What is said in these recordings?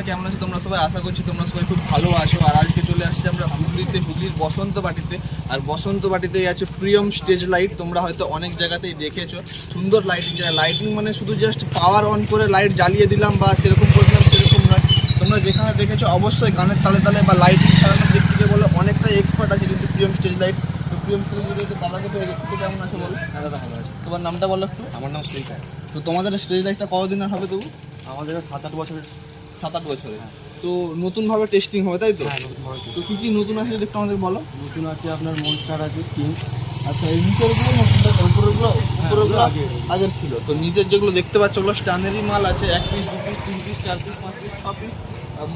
সবাই আশা করছি তোমরা সবাই খুব ভালো আছো। আর আজকে চলে আসছি আমরা হুগলিতে হুগলির বসন্ত বাটিতে। আর বসন্ত বাটিতেই আছে প্রিয়ম স্টেজ লাইট। তোমরা হয়তো অনেক জায়গাতেই দেখেছ। সুন্দর লাইটিং যারা লাইটিং মানে শুধু জাস্ট পাওয়ার অন করে লাইট জ্বালিয়ে দিলাম বা সেরকম করলাম সেরকম নয়। তোমরা যেখানে দেখেছ অবশ্যই গানের তালে তালে বা লাইটিং চালানোর দিক থেকে বলে অনেকটাই এক্সপার্ট আছে কিন্তু প্রিয়ম স্টেজ লাইট। তো প্রিয়ম স্টেজ দাদাকে একটু কেমন আছে বলো? দাদা ভালো আছে। তোমার নামটা বলো একটু। আমার নাম শ্রীকার তো তোমাদের স্টেজ লাইটটা কতদিন আর হবে তবু? আমাদের সাত আট বছরের সাত আট বছরে। তো নতুনভাবে টেস্টিং হবে তাই তো? হ্যাঁ তো কি কি নতুন আছে যদি একটু আমাদের বলো। নতুন আছে আপনার মনস্টার আছে কিং আচ্ছা এই নিচেরগুলো উপরেরগুলো উপরেরগুলো ওগুলো আগের। ছিল। তো নিচের যেগুলো দেখতে পাচ্ছ ওগুলো স্ট্যান্ডার্ডই মাল আছে এক পিস দু পিস তিন পিস চার পিস পাঁচ পিস ছ পিস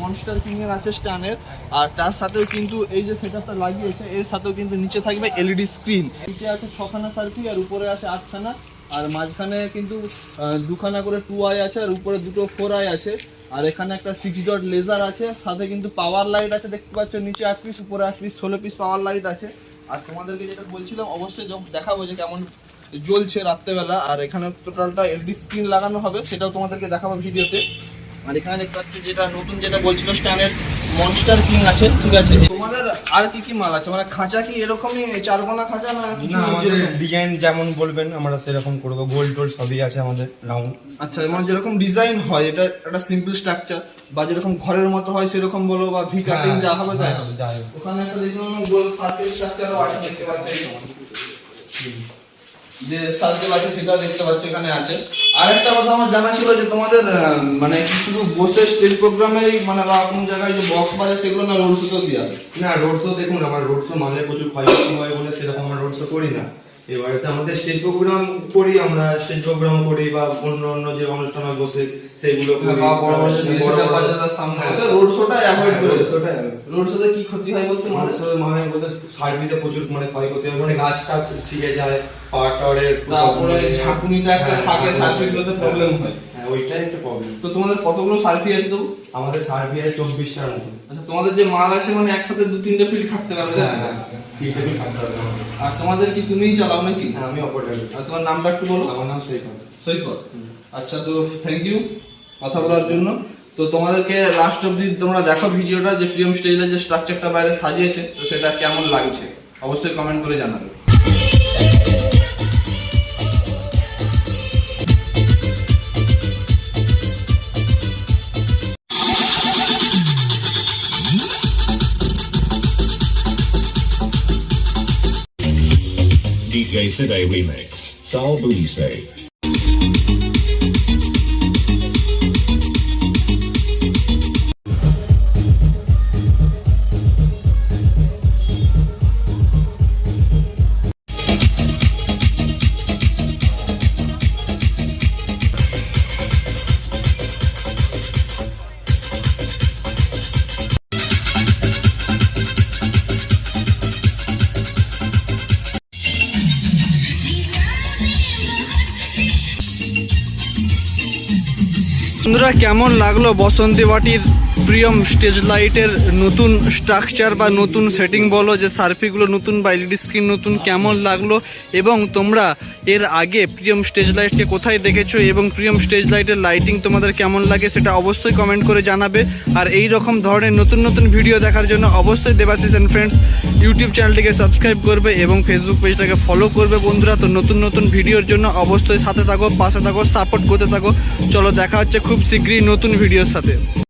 মনস্টার কিং এর আছে স্ট্যান্ডের আর তার সাথেও কিন্তু এই যে সেটআপটা লাগিয়েছে এর সাথেও কিন্তু নিচে থাকবে এলইডি স্ক্রিন নিচে আছে ছখানা সার্কি আর উপরে আছে আটখানা। আর মাঝখানে কিন্তু দুখানা করে টু আই আছে আর উপরে দুটো ফোর আই আছে। আর এখানে একটা সিক্স ডট লেজার আছে, সাথে কিন্তু পাওয়ার লাইট আছে, দেখতে পাচ্ছ, নিচে আট পিস উপরে আট পিস ষোলো পিস পাওয়ার লাইট আছে। আর তোমাদেরকে যেটা বলছিলাম, অবশ্যই দেখাবো যে কেমন জ্বলছে রাত্রেবেলা, আর এখানে টোটালটা এলডি স্ক্রিন লাগানো হবে, সেটাও তোমাদেরকে দেখাবো ভিডিওতে। আর এখানে দেখতে পাচ্ছি, যেটা নতুন যেটা বলছিল স্ট্যান্ডের মনস্টার কিং আছে, ঠিক আছে? আর কি কি মাল আছে মানে খাঁচা কি এরকমই চারকোনা খাঁচা না না আমাদের? ডিজাইন যেমন বলবেন আমরা সেরকম করব গোল টোল সবই আছে আমাদের রাউন্ড আচ্ছা মানে যেরকম ডিজাইন হয় এটা একটা সিম্পল স্ট্রাকচার বা যেরকম ঘরের মতো হয় সেরকম বলো বা ভি কাটিং যা হবে তাই হবে। ওখানে একটা দেখুন গোল সার্কেল স্ট্রাকচারও আছে দেখতে পাচ্ছ। যে সার্কেল আছে সেটা দেখতে পাচ্ছ, এখানে আছে। আর একটা কথা আমার জানা ছিল যে তোমাদের মানে শুধু বসে স্টেট প্রোগ্রামে মানে বা কোন জায়গায় যে বক্স বাজে সেগুলো না রোড শুতেও দেওয়া? না রোড শো দেখুন, আমার রোড শো মানে প্রচুর ক্ষয়ক্ষতি হয় বলে সেরকম আমরা রোড শো করি না। এবারে তো আমাদের স্টেজ প্রোগ্রাম করি আমরা স্টেজ প্রোগ্রাম করি বা অন্য অন্য যে অনুষ্ঠান হয় বসে সেইগুলো করি। বা বড় বড় যে বড় বাজার বড়- সামনে হ্যাঁ। আছে রোড শোটা অ্যাভয়েড করে শোটা রোড শোতে কি ক্ষতি হয় বলতে মানে সবাই মানে বলতে সার্ভিসে প্রচুর মানে ক্ষয় করতে হয় মানে গাছ টাছ ছিঁড়ে যায় পাওয়ার টাওয়ারের তারপরে ঝাঁকুনিটা একটা হ্যাঁ, থাকে হ্যাঁ, হ্যাঁ, প্রবলেম হয়। হ্যাঁ ওইটাই একটা প্রবলেম তো তোমাদের কতগুলো সার্ফি আছে তবু? আমাদের সার্ভি আছে চব্বিশটার মতো। আচ্ছা তোমাদের যে মাল আছে মানে একসাথে দু তিনটে ফিল্ড খাটতে পারবে তাই তো? হ্যাঁ হ্যাঁ তিনটে কাটতে হবে আমাদের। আর তোমাদের কি তুমিই চালাও নাকি? হ্যাঁ আমি অপারেটর আর তোমার নামটা একটু বলো। আমার নাম সৈকত। সৈকত। আচ্ছা তো থ্যাংক ইউ কথা বলার জন্য। তো তোমাদেরকে লাস্ট অবধি তোমরা দেখো ভিডিওটা যে প্রিয়ম স্টেজের যে স্ট্রাকচারটা বাইরে সাজিয়েছে তো সেটা কেমন লাগছে? অবশ্যই কমেন্ট করে জানাবে। DJ Side Remix. Sal Say. বন্ধুরা কেমন লাগল বসন্তী বাটির প্রিয়ম স্টেজ লাইটের নতুন স্ট্রাকচার বা নতুন সেটিং বলো যে সার্ফিগুলো নতুন বা এলইডি স্ক্রিন নতুন কেমন লাগল এবং তোমরা এর আগে প্রিয়ম স্টেজ লাইটকে কোথায় দেখেছ এবং প্রিয়ম স্টেজ লাইটের লাইটিং তোমাদের কেমন লাগে সেটা অবশ্যই কমেন্ট করে জানাবে। আর এই রকম ধরনের নতুন নতুন ভিডিও দেখার জন্য অবশ্যই দেবাশিস অ্যান্ড ফ্রেন্ডস ইউটিউব চ্যানেলটিকে সাবস্ক্রাইব করবে এবং ফেসবুক পেজটাকে ফলো করবে বন্ধুরা। তো নতুন নতুন ভিডিওর জন্য অবশ্যই সাথে থাকো, পাশে থাকো সাপোর্ট করতে থাকো। চলো দেখা হচ্ছে খুব শীঘ্রই নতুন ভিডিওর সাথে।